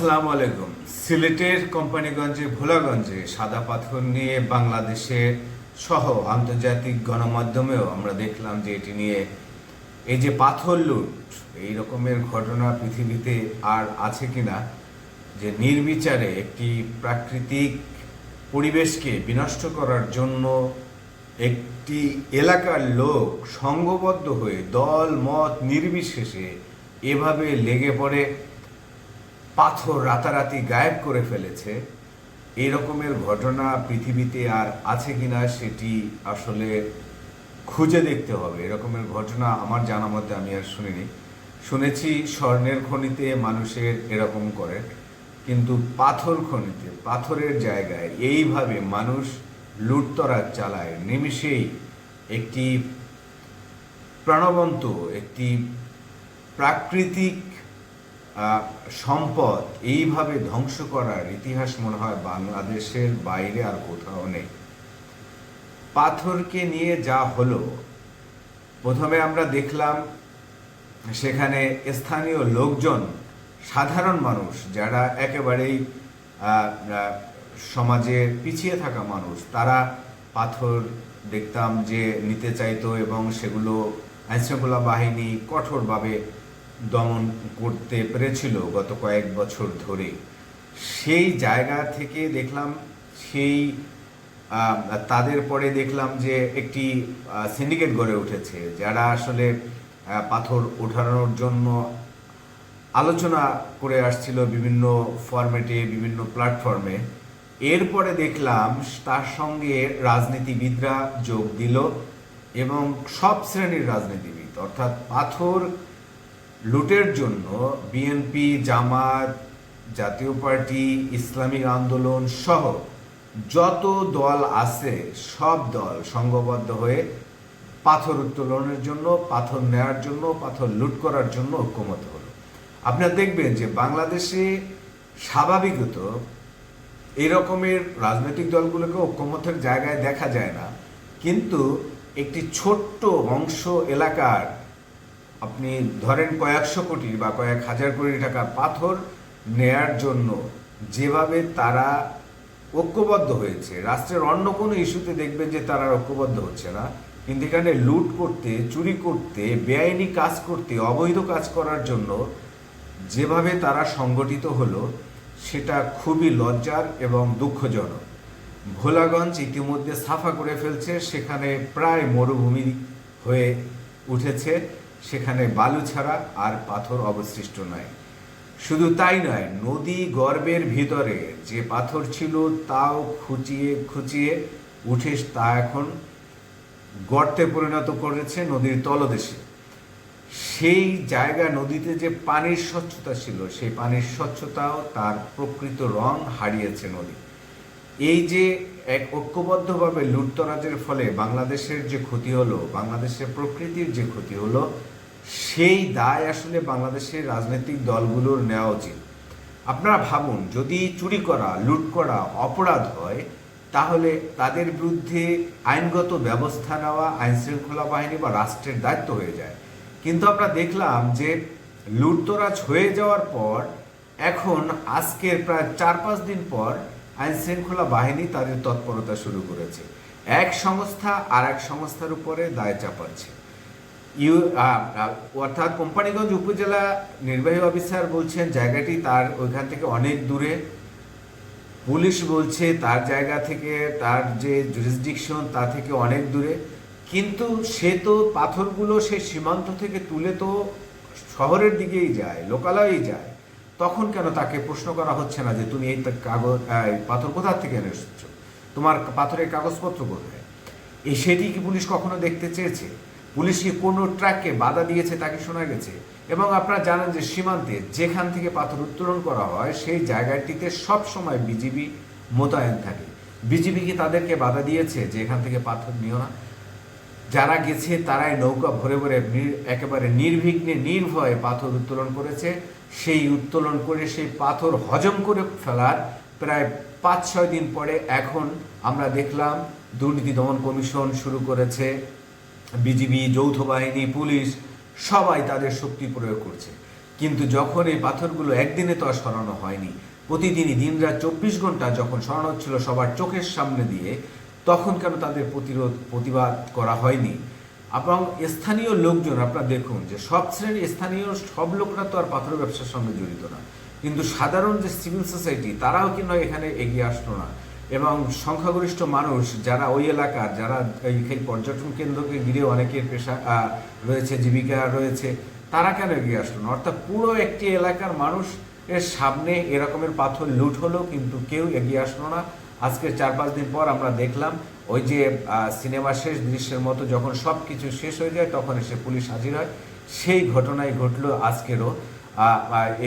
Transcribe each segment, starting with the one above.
আসসালামু আলাইকুম। সিলেটের কোম্পানিগঞ্জে ভোলাগঞ্জে সাদা পাথর নিয়ে বাংলাদেশে সহ আন্তর্জাতিক গণমাধ্যমেও আমরা দেখলাম যে এটি নিয়ে এই যে পাথর লুট, এই রকমের ঘটনা পৃথিবীতে আর আছে কিনা, যে নির্বিচারে একটি প্রাকৃতিক পরিবেশকে বিনষ্ট করার জন্য একটি এলাকার লোক সংঘবদ্ধ হয়ে দল, মত নির্বিশেষে এভাবে লেগে পড়ে। পাথর রাতারাতি গায়েব করে ফেলেছে এই রকমের ঘটনা পৃথিবীতে আর আছে কিনা সেটি আসলে খুঁজে দেখতে হবে। এরকমের ঘটনা আমার জানা মতে আমি আর শুনিনি। শুনেছি স্বর্ণের খনিতে মানুষের এরকম করে, কিন্তু পাথর খনিতে, পাথরের জায়গায় এইভাবে মানুষ লুটতরাজ চালায়, নিমিষেই একটি প্রাণবন্ত, একটি প্রাকৃতিক সম্পদ এইভাবে ধ্বংস করার ইতিহাস মনে হয় বাংলাদেশের বাইরে আর কোথাও নেই। পাথরকে নিয়ে যা হলো, প্রথমে আমরা দেখলাম সেখানে স্থানীয় লোকজন, সাধারণ মানুষ, যারা একেবারেই সমাজে পিছিয়ে থাকা মানুষ, তারা পাথর দেখতাম যে নিতে চাইতো এবং সেগুলো আইনশৃঙ্খলা বাহিনী কঠোরভাবে দমন করতে পেরেছিল গত কয়েক বছর ধরে। সেই জায়গা থেকে দেখলাম, সেই তাদের পরে দেখলাম যে একটি সিন্ডিকেট গড়ে উঠেছে, যারা আসলে পাথর ওঠানোর জন্য আলোচনা করে আসছিল বিভিন্ন ফরম্যাটে বিভিন্ন প্ল্যাটফর্মে এরপরে দেখলাম, তার সঙ্গে রাজনীতিবিদরা যোগ দিল এবং সব শ্রেণির রাজনীতিবিদ, অর্থাৎ পাথর লুটের জন্য বিএনপি জামাত জাতীয় পার্টি, ইসলামিক আন্দোলন সহ যত দল আছে, সব দল সংঘবদ্ধ হয়ে পাথর উত্তোলনের জন্য, পাথর নেয়ার জন্য, পাথর লুট করার জন্য ঐক্যমত হলো। আপনারা দেখবেন যে বাংলাদেশে স্বাভাবিকত এই রকমের রাজনৈতিক দলগুলোকে ঐক্যমতের জায়গায় দেখা যায় না। কিন্তু একটি ছোট্ট অংশ এলাকার আপনি ধরেন কয়েকশো কোটি বা কয়েক হাজার কোটি টাকা পাথর নেয়ার জন্য যেভাবে তারা ঐক্যবদ্ধ হয়েছে, রাষ্ট্রের অন্য কোনো ইস্যুতে দেখবেন যে তারা ঐক্যবদ্ধ হচ্ছে না। কিন্তু এখানে লুট করতে, চুরি করতে, বেআইনি কাজ করতে, অবৈধ কাজ করার জন্য যেভাবে তারা সংগঠিত হলো, সেটা খুবই লজ্জার এবং দুঃখজনক। ভোলাগঞ্জ ইতিমধ্যে সাফা করে ফেলছে, সেখানে প্রায় মরুভূমি হয়ে উঠেছে। সেখানে বালু ছাড়া আর পাথর অবশিষ্ট নয়। শুধু তাই নয়, নদী গর্ভের ভিতরে যে পাথর ছিল তাও খুঁচিয়ে খুঁচিয়ে উঠে তা এখন গর্তে পরিণত করেছে নদীর তলদেশে। সেই জায়গা নদীতে যে পানির স্বচ্ছতা ছিল, সেই পানির স্বচ্ছতাও তার প্রকৃত রং হারিয়েছে নদী। এই যে এক ঐক্যবদ্ধভাবে লুটতরাজের ফলে বাংলাদেশের যে ক্ষতি হলো, বাংলাদেশের প্রকৃতির যে ক্ষতি হলো, সেই দায় আসলে বাংলাদেশের রাজনৈতিক দলগুলোর নেওয়া উচিত। আপনারা ভাবুন, যদি চুরি করা, লুট করা অপরাধ হয়, তাহলে তাদের বিরুদ্ধে আইনগত ব্যবস্থা নেওয়া আইন শৃঙ্খলা বাহিনী বা রাষ্ট্রের দায়িত্ব হয়ে যায়। কিন্তু আমরা দেখলাম যে লুটতরাজ হয়ে যাওয়ার পর, এখন আজকের প্রায় চার পাঁচ দিন পর আইন শৃঙ্খলা বাহিনী তাদের তৎপরতা শুরু করেছে। এক সংস্থা আর এক সংস্থার উপরে দায় চাপাচ্ছে। ইউ অর্থাৎ কোম্পানিগঞ্জ উপজেলা নির্বাহী অফিসার বলছেন, জায়গাটি তার ওইখান থেকে অনেক দূরে। পুলিশ বলছে, তার জায়গা থেকে, তার যে জুরিসডিকশন তা থেকে অনেক দূরে। কিন্তু সে তো পাথরগুলো সে সীমান্ত থেকে তুলে তো শহরের দিকেই যায়, লোকালয়েই যায়। তখন কেন তাকে প্রশ্ন করা হচ্ছে না যে তুমি এই কাগজ পাথর কোথা থেকে এনে তোমার পাথরের কাগজপত্র কোথায়? এই সেটি কি পুলিশ কখনো দেখতে চেয়েছে? পুলিশ কি কোনো ট্র্যাককে বাধা দিয়েছে তাকে শোনা গেছে? এবং আপনারা জানেন যে সীমান্তে যেখান থেকে পাথর উত্তোলন করা হয়, সেই জায়গাটিতে সব সময় বিজিবি মোতায়েন থাকে। বিজিবি কি তাদেরকে বাধা দিয়েছে যে এখান থেকে পাথর নিও না? যারা গেছে তারাই নৌকা ভরে ভরে একেবারে নির্বিঘ্নে, নির্ভয়ে পাথর উত্তোলন করেছে। সেই উত্তোলন করে, সেই পাথর হজম করে ফেলার প্রায় পাঁচ ছয় দিন পরে এখন আমরা দেখলাম দুর্নীতি দমন কমিশন শুরু করেছে। বিজিবি, যৌথ বাহিনী, পুলিশ সবাই তাদের শক্তি প্রয়োগ করছে। কিন্তু যখন এই পাথরগুলো একদিনে তো আর সরানো হয়নি, প্রতিদিনই দিনরাত চব্বিশ ঘণ্টা যখন সরানো হচ্ছিল সবার চোখের সামনে দিয়ে তখন কেন তাদের প্রতিরোধ, প্রতিবাদ করা হয়নি? এবং স্থানীয় লোকজন, আপনারা দেখুন যে সব শ্রেণির স্থানীয় সব লোকরা তো আর পাথর ব্যবসার সঙ্গে জড়িত না। কিন্তু সাধারণ যে সিভিল সোসাইটি তারাও কিন্তু এখানে এগিয়ে আসলো না। এবং সংখ্যাগরিষ্ঠ মানুষ যারা ওই এলাকার, যারা এই পর্যটন কেন্দ্রকে ঘিরে অনেকের পেশা রয়েছে, জীবিকা রয়েছে, তারা কেন এগিয়ে আসলো না? অর্থাৎ পুরো একটি এলাকার মানুষ এর সামনে এরকমের পাথর লুট হলো, কিন্তু কেউ এগিয়ে আসলো না। আজকের চার পাঁচ দিন পর আমরা দেখলাম, ওই যে সিনেমা শেষ দৃশ্যের মতো যখন সব কিছু শেষ হয়ে যায়, তখন এসে পুলিশ হাজির হয়। সেই ঘটনাই ঘটলো আজকেরও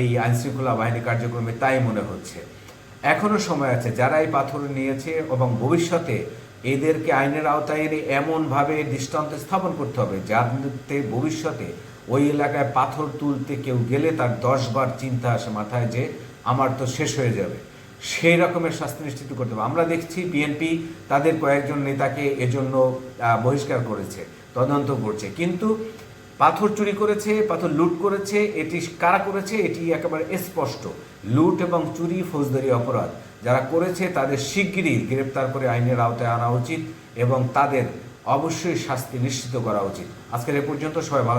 এই আইনশৃঙ্খলা বাহিনী কার্যক্রমে তাই মনে হচ্ছে। এখনও সময় আছে, যারা এই পাথর নিয়েছে এবং ভবিষ্যতে এদেরকে আইনের আওতায় এনে এমনভাবে দৃষ্টান্ত স্থাপন করতে হবে, যাতে ভবিষ্যতে ওই এলাকায় পাথর তুলতে কেউ গেলে তার দশবার চিন্তা আসে মাথায় যে, আমার তো শেষ হয়ে যাবে। সেই রকমের শাস্তি নিশ্চিত করতে হবে। আমরা দেখছি বিএনপি তাদের কয়েকজন নেতাকে এজন্য বহিষ্কার করেছে, তদন্ত করছে। কিন্তু পাথর চুরি করেছে, পাথর লুট করেছে, এটি কারা করেছে, এটি একেবারে স্পষ্ট। লুট এবং চুরি ফৌজদারি অপরাধ। যারা করেছে তাদের শিগগিরই গ্রেপ্তার করে আইনের আওতায় আনা উচিত এবং তাদের অবশ্যই শাস্তি নিশ্চিত করা উচিত। আজকের এ পর্যন্ত সবাই ভালো